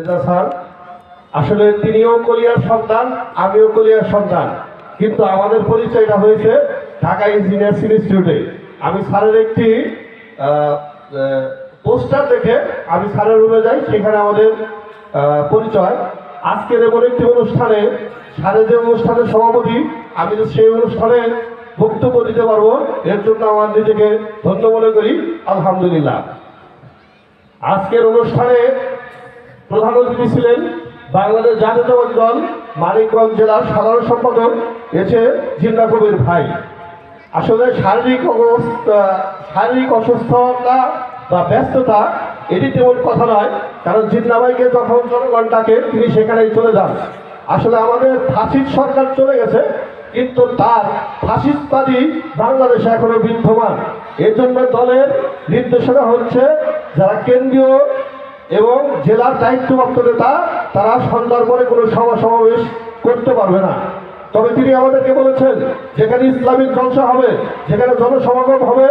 Reza sir, আসলে তিনিও Collier সন্তান, আমিও কলিয়ার সন্তান। কিন্তু আমাদের পরিচয়টা হয়েছে ঢাকা ইঞ্জিনিয়ার্স ইনস্টিটিউটে আমি স্যারের একটি পোস্টার দেখে আমি স্যারের রুমে যাই, সেখানে আমাদের পরিচয়। আজকের এমন একটি অনুষ্ঠানে, স্যারের যে অনুষ্ঠানের সভাপতি, আমি সেই অনুষ্ঠানে বক্তব্য দিতে পারব, এর জন্য আমার নিজেকে ধন্য মনে করি। আলহামদুলিল্লাহ। আজকের অনুষ্ঠানে প্রধান অতিথি ছিলেন বাংলাদেশ জাতীয়তাবাদী দল, মানিকগঞ্জ জেলার সাধারণ সম্পাদক এসে জিন্না কবির ভাই। আসলে শারীরিক অবস্থা, শারীরিক অসুস্থতা বা ব্যস্ততা, এটি তেমন কথা নয়, কারণ জিন্না ভাইকে যখন জনগণ ডাকে, তিনি সেখানেই চলে যান। আসলে আমাদের ফাঁসির সরকার চলে গেছে, কিন্তু তার ফাঁসিবাদী বাংলাদেশে এখনও বিদ্যমান। এর জন্য দলের নির্দেশনা হচ্ছে, যারা কেন্দ্রীয় এবং জেলার দায়িত্বপ্রাপ্ত নেতা তারা সন্ধ্যার পরে কোনো সভা সমাবেশ করতে পারবে না। তবে তিনি আমাদেরকে বলেছেন, যেখানে ইসলামিক জলসা হবে, যেখানে জনসমাগম হবে,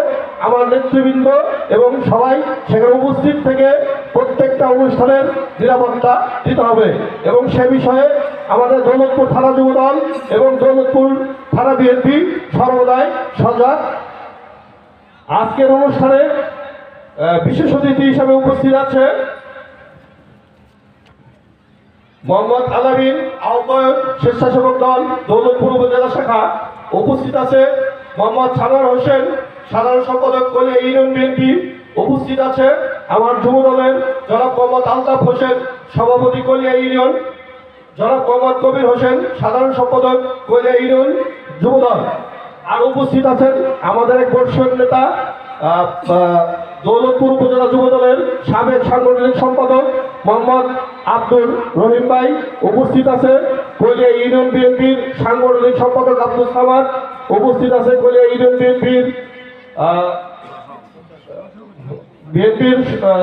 আমার নেতৃবৃন্দ এবং সবাই সেখানে উপস্থিত থেকে প্রত্যেকটা অনুষ্ঠানের নিরাপত্তা দিতে হবে। এবং সে বিষয়ে আমাদের দৌলতপুর থানা যুব দল এবং দৌলতপুর থানা বিএনপি সর্বদাই সজাগ। আজকের অনুষ্ঠানে বিশেষ অতিথি হিসাবে উপস্থিত আছে মোহাম্মদ আলামিন আহ্বায়ক স্বেচ্ছাসেবক দল, দৌলতপুর উপজেলা শাখা উপস্থিত আছে। মোহাম্মদ সানার হোসেন, সাধারণ সম্পাদক কলে ইউনিয়ন বিএনপি উপস্থিত আছে। আমার যুব দলের জনাব মোহাম্মদ আলতাফ হোসেন, সভাপতি কলিয়া ইউনিয়ন। জনাব মোহাম্মদ কবির হোসেন, সাধারণ সম্পাদক কলিয়া ইউনিয়ন যুব দল। আর উপস্থিত আছেন আমাদের এক বর্ষীয় নেতা দৌলতপুর উপজেলা যুব দলের সাবেক সাংগঠনিক সম্পাদক মোহাম্মদ আব্দুল রহিম ভাই উপস্থিত আছে। কলিয়া ইউনিয়ন বিএনপির সাংগঠনিক সম্পাদক আব্দুল সামাদ উপস্থিত আছে। কলিয়া ইউনিয়ন বিএনপির বিএনপির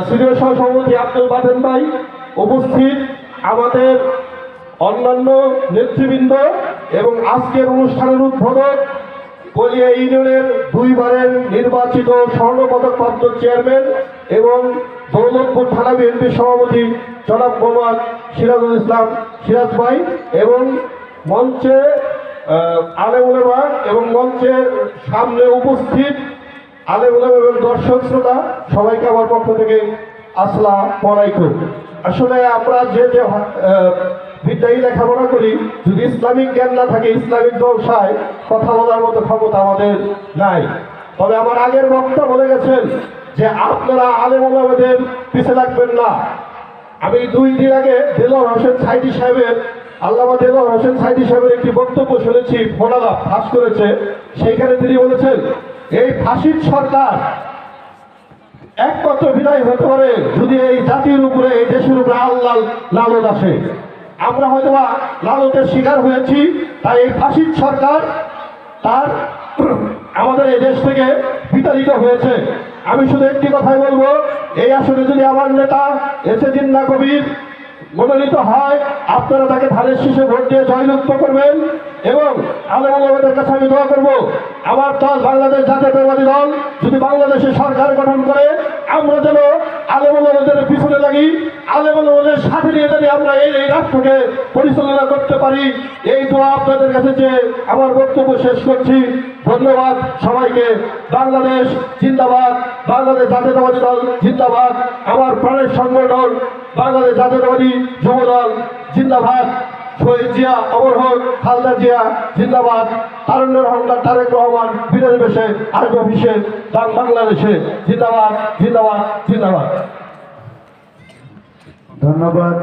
সিনিয়র সহ সভাপতি আব্দুল বাদেন ভাই উপস্থিত। আমাদের অন্যান্য নেতৃবৃন্দ এবং আজকের অনুষ্ঠানের উদ্বোধক কলিয়া ইউনিয়নের দুইবারের নির্বাচিত স্বর্ণপদকপ্রাপ্ত চেয়ারম্যান এবং দৌলতপুর থানা বিএনপির সভাপতি জনাব মোহাম্মদ সিরাজুল ইসলাম সিরাজ ভাই এবং মঞ্চে আলেমুলেমা এবং মঞ্চের সামনে উপস্থিত আলেমুলেমা এবং দর্শক শ্রোতা, সবাইকে আমার পক্ষ থেকে আসসালাম আলাইকুম। আসলে আমরা যে যে বিদ্যায়ী লেখাপড়া করি, যদি ইসলামিক জ্ঞান না থাকে, ইসলামিক ব্যবসায় কথা বলার মতো ক্ষমতা আমাদের নাই। তবে আমার আগের বক্তা বলে গেছেন যে আপনারা আলেম আলেমুলামাদের পিছে লাগবেন না। আমি দুই দিন আগে দেলোয়ার হোসেন সাইদি সাহেবের, আল্লামা দেলোয়ার হোসেন সাইদি সাহেবের একটি বক্তব্য শুনেছি ফোনালাপ ফাঁস করেছে। সেইখানে তিনি বলেছেন, এই ফাঁসির সরকার একমাত্র বিদায় হতে পারে যদি এই জাতির উপরে, এই দেশের উপরে আল্লাহ লালত আসে। আমরা হয়তো লালতের শিকার হয়েছি, তাই এই ফাঁসির সরকার তার আমাদের এই দেশ থেকে বিতাড়িত হয়েছে। আমি শুধু একটি কথাই বলব, এই আসনে যদি আমার নেতা এসে জিন্না কবির মনোনীত হয়, আপনারা তাকে ধানের শীষে ভোট দিয়ে জয়যুক্ত করবেন। এবং আলম আলমের কাছে আমি দোয়া করব, আমার দল বাংলাদেশ জাতীয়তাবাদী দল যদি বাংলাদেশে সরকার গঠন করে, আমরা যেন আলম আলমের পিছনে লাগি আলম আলমের সাথে নিয়ে যদি আমরা এই এই রাষ্ট্রকে পরিচালনা করতে পারি, এই দোয়া আপনাদের কাছে যে আমার বক্তব্য শেষ করছি। ধন্যবাদ সবাইকে। বাংলাদেশ জিন্দাবাদ, বাংলাদেশ জাতীয়তাবাদী দল জিন্দাবাদ, আমার প্রাণের সংগঠন বাংলাদেশ জাতীয়তাবাদী যুব দল জিন্দাবাদ। শহীদ জিয়া, অমর হোক, খালদা জিয়া, জিন্দাবাদ। তারুণ্য রহমান তারেক রহমান বিরোধী বেশে, আরবি অফিসে বাংলাদেশে, জিন্দাবাদ জিন্দাবাদ জিন্দাবাদ। ধন্যবাদ।